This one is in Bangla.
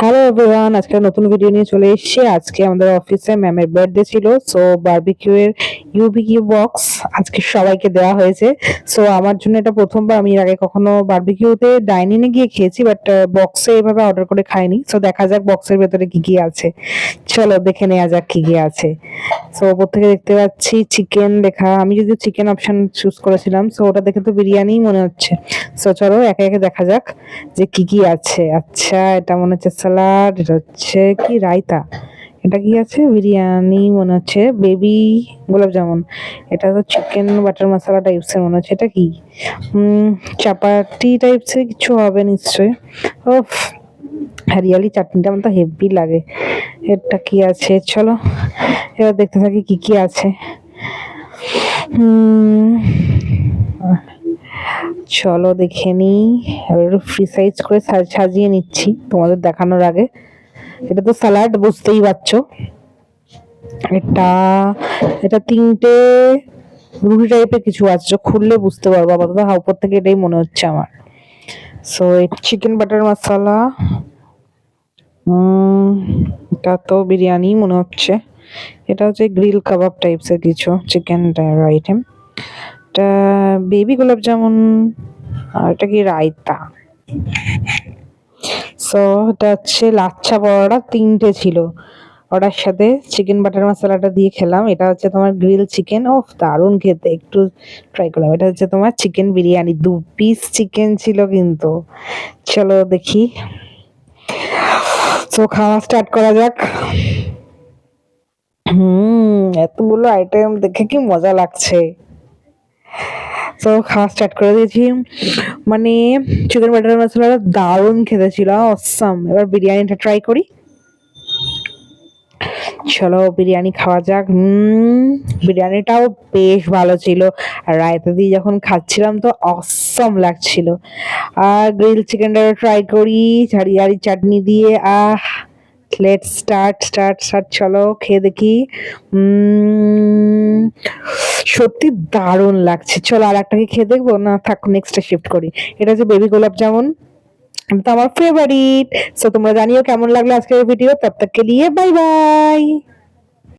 হ্যালো এভরিওয়ান আজকে নতুন ভিডিও নিয়ে চলে এসেছি। আজকে আমাদের অফিসে ম্যামের বার্থডে ছিল সো বার্বিকিউ এর ইউবিকিউ বক্স আজকে সবাইকে দেওয়া হয়েছে। সো আমার জন্য এটা প্রথমবার, আমি আগে কখনো বার্বিকিউতে ডাইনিং এ গিয়ে খেয়েছি বাট বক্সে এভাবে অর্ডার করে খাইনি। সো দেখা যাক বক্সের ভেতরে কি কি আছে। চলো দেখে নেওয়া যাক কি কি আছে। সো ওপর থেকে দেখতে পাচ্ছি চিকেন লেখা। আমি যদি চিকেন অপশন চুজ করেছিলাম সো ওটা দেখে তো বিরিয়ানি মনে হচ্ছে। সো চলো একে একে দেখা যাক যে কি কি আছে। আচ্ছা এটা মনে হচ্ছে স্যালাড এটা হচ্ছে কি, রায়তা। এটা কি আছে? বিরিয়ানি মনে হচ্ছে। বেবি গোলাপ জামুন। এটা তো চিকেন বাটার মশলা টাইপসের মনে হচ্ছে। এটা কি? চাপাটি টাইপসের কিছু হবে নিশ্চয়ই। ওফ হরিয়ালি চাটনিটা আমার তো হেভি লাগে। এটা কি আছে? চলো এবার দেখতে থাকি কি কি আছে। চলো দেখে নিই। ফ্রি সাইজ করে সাজিয়ে নিচ্ছি তোমাদের দেখানোর আগে। এটা তো স্যালাড বুঝতেই পারছ। এটা এটা তিনটে রুটি টাইপের কিছু আছে খুললে বুঝতে পারব আপাতত। হা উপর থেকে এটাই মনে হচ্ছে আমার। সো চিকেন বাটার মশলা এটা তো বিরিয়ানি মনে হচ্ছে। এটা হচ্ছে গ্রিল কাবাব টাইপসের কিছু চিকেন আইটেম এটা বেবি গোলাপ জামুন আর এটা কি রায়তা। সো এটা হচ্ছে লাচ্ছা পরোটা, তিনটে ছিল। ওটার সাথে চিকেন বাটার মশলাটা দিয়ে খেলাম। এটা হচ্ছে তোমার গ্রিল চিকেন ও দারুণ খেতে, একটু ট্রাই করলাম। এটা হচ্ছে তোমার চিকেন বিরিয়ানি। দু পিস চিকেন ছিল কিন্তু। চলো দেখি। তো খাওয়া স্টার্ট করা যাক। হুম, এতগুলো আইটেম দেখে কি মজা লাগছে। তো খাওয়া স্টার্ট করে দিয়েছি। মানে চিকেন বাটার মশলাটা দারুণ খেতে ছিল অসাম এবার বিরিয়ানিটা ট্রাই করি। চলো, বিরিয়ানি খাওয়া যাক। বিরিয়ানিটাও বেশ ভালো ছিল। আর রায়তা দিয়ে যখন খাচ্ছিলাম তো অসম লাগছিল। আর গ্রিল চিকেনটা ট্রাই করি ঝাড়িয়ারি চাটনি দিয়ে, ah let start start start চলো, খেয়ে দেখি। সত্যি দারুণ লাগছে। চলো আর একটাকে খেয়ে দেখব? না, থাক নেক্সটটা শিফট করি। এটা হচ্ছে বেবি গোলাপ জামুন। তো আমার ফেভারিট সো তোমরা জানিও কেমন লাগল আজকের ভিডিও তব তক নিয়ে বাই বাই